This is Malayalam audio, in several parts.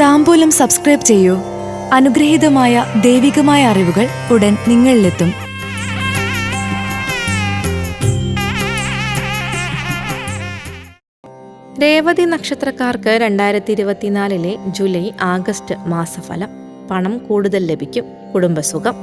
താമ്പൂലം സബ്സ്ക്രൈബ് ചെയ്യൂ. അനുഗ്രഹീതമായ ദൈവികമായ അറിവുകൾ ഉടൻ നിങ്ങളിലെത്തും. രേവതി നക്ഷത്രക്കാർക്ക് രണ്ടായിരത്തി ഇരുപത്തിനാലിലെ ജൂലൈ ആഗസ്റ്റ് മാസഫലം. പണം കൂടുതൽ ലഭിക്കും. കുടുംബസുഖം.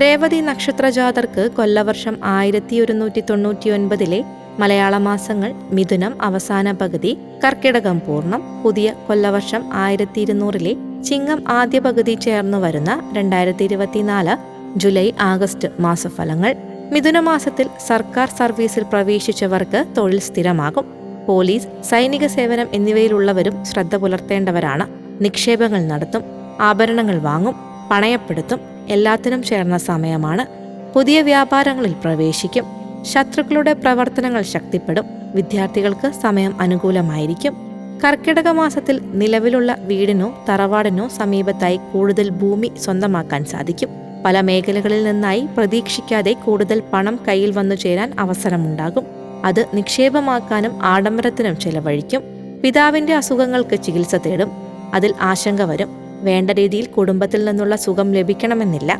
രേവതി നക്ഷത്രജാതർക്ക് കൊല്ലവർഷം ആയിരത്തി ഒരുന്നൂറ്റി തൊണ്ണൂറ്റി ഒൻപതിലെ മലയാള മാസങ്ങൾ മിഥുനം അവസാന പകുതി കർക്കിടകം പൂർണം പുതിയ കൊല്ലവർഷം ആയിരത്തി ഇരുന്നൂറിലെ ചിങ്ങം ആദ്യ പകുതി ചേർന്നു വരുന്ന രണ്ടായിരത്തി ഇരുപത്തിനാല് ജൂലൈ ആഗസ്റ്റ് മാസഫലങ്ങൾ. മിഥുനമാസത്തിൽ സർക്കാർ സർവീസിൽ പ്രവേശിച്ചവർക്ക് തൊഴിൽ സ്ഥിരമാകും. പോലീസ് സൈനിക സേവനം എന്നിവയിലുള്ളവരും ശ്രദ്ധ പുലർത്തേണ്ടവരാണ്. നിക്ഷേപങ്ങൾ നടത്തും ആഭരണങ്ങൾ വാങ്ങും പണയപ്പെടുത്തും എല്ലാത്തിനും ചേർന്ന സമയമാണ്. പുതിയ വ്യാപാരങ്ങളിൽ പ്രവേശിക്കും. ശത്രുക്കളുടെ പ്രവർത്തനങ്ങൾ ശക്തിപ്പെടും. വിദ്യാർത്ഥികൾക്ക് സമയം അനുകൂലമായിരിക്കും. കർക്കിടക മാസത്തിൽ നിലവിലുള്ള വീടിനോ തറവാടിനോ സമീപത്തായി കൂടുതൽ ഭൂമി സ്വന്തമാക്കാൻ സാധിക്കും. പല മേഖലകളിൽ നിന്നായി പ്രതീക്ഷിക്കാതെ കൂടുതൽ പണം കയ്യിൽ വന്നു ചേരാൻ അവസരമുണ്ടാകും. അത് നിക്ഷേപമാക്കാനും ആഡംബരത്തിനും ചെലവഴിക്കും. പിതാവിന്റെ അസുഖങ്ങൾക്ക് ചികിത്സ തേടും. അതിൽ ആശങ്ക വരും. വേണ്ട രീതിയിൽ കുടുംബത്തിൽ നിന്നുള്ള സുഖം ലഭിക്കണമെന്നില്ല.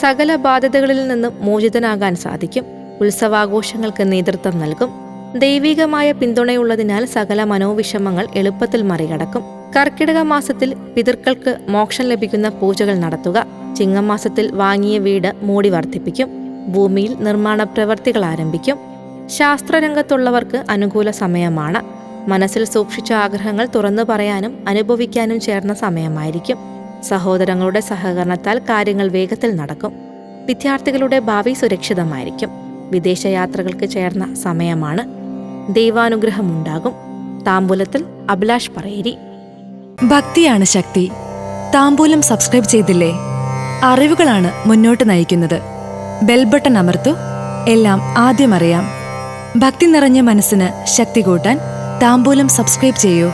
സകല ബാധ്യതകളിൽ നിന്നും മോചിതനാകാൻ സാധിക്കും. ഉത്സവാഘോഷങ്ങൾക്ക് നേതൃത്വം നൽകും. ദൈവികമായ പിന്തുണയുള്ളതിനാൽ സകല മനോവിഷമങ്ങൾ എളുപ്പത്തിൽ മറികടക്കും. കർക്കിടക മാസത്തിൽ പിതൃക്കൾക്ക് മോക്ഷം ലഭിക്കുന്ന പൂജകൾ നടത്തുക. ചിങ്ങമാസത്തിൽ വാങ്ങിയ വീട് മൂടി വർദ്ധിപ്പിക്കും. ഭൂമിയിൽ നിർമ്മാണ പ്രവർത്തികൾ ആരംഭിക്കും. ശാസ്ത്രരംഗത്തുള്ളവർക്ക് അനുകൂല സമയമാണ്. മനസ്സിൽ സൂക്ഷിച്ച ആഗ്രഹങ്ങൾ തുറന്നു പറയാനും അനുഭവിക്കാനും ചേർന്ന സമയമായിരിക്കും. സഹോദരങ്ങളുടെ സഹകരണത്താൽ കാര്യങ്ങൾ വേഗത്തിൽ നടക്കും. വിദ്യാർത്ഥികളുടെ ഭാവി സുരക്ഷിതമായിരിക്കും. വിദേശയാത്രകൾക്ക് ചേർന്ന സമയമാണ്. ദൈവാനുഗ്രഹമുണ്ടാകും. താമ്പൂലത്തിൽ അഭിലാഷ് പറയേരി. ഭക്തിയാണ് ശക്തി. താമ്പൂലം സബ്സ്ക്രൈബ് ചെയ്തില്ലേ? അറിവുകളാണ് മുന്നോട്ട് നയിക്കുന്നത്. ബെൽബട്ടൺ അമർത്തു. എല്ലാം ആദ്യം അറിയാം. ഭക്തി നിറഞ്ഞ മനസ്സിന് ശക്തി കൂട്ടാൻ താമ്പൂലം സബ്സ്ക്രൈബ് ചെയ്യൂ.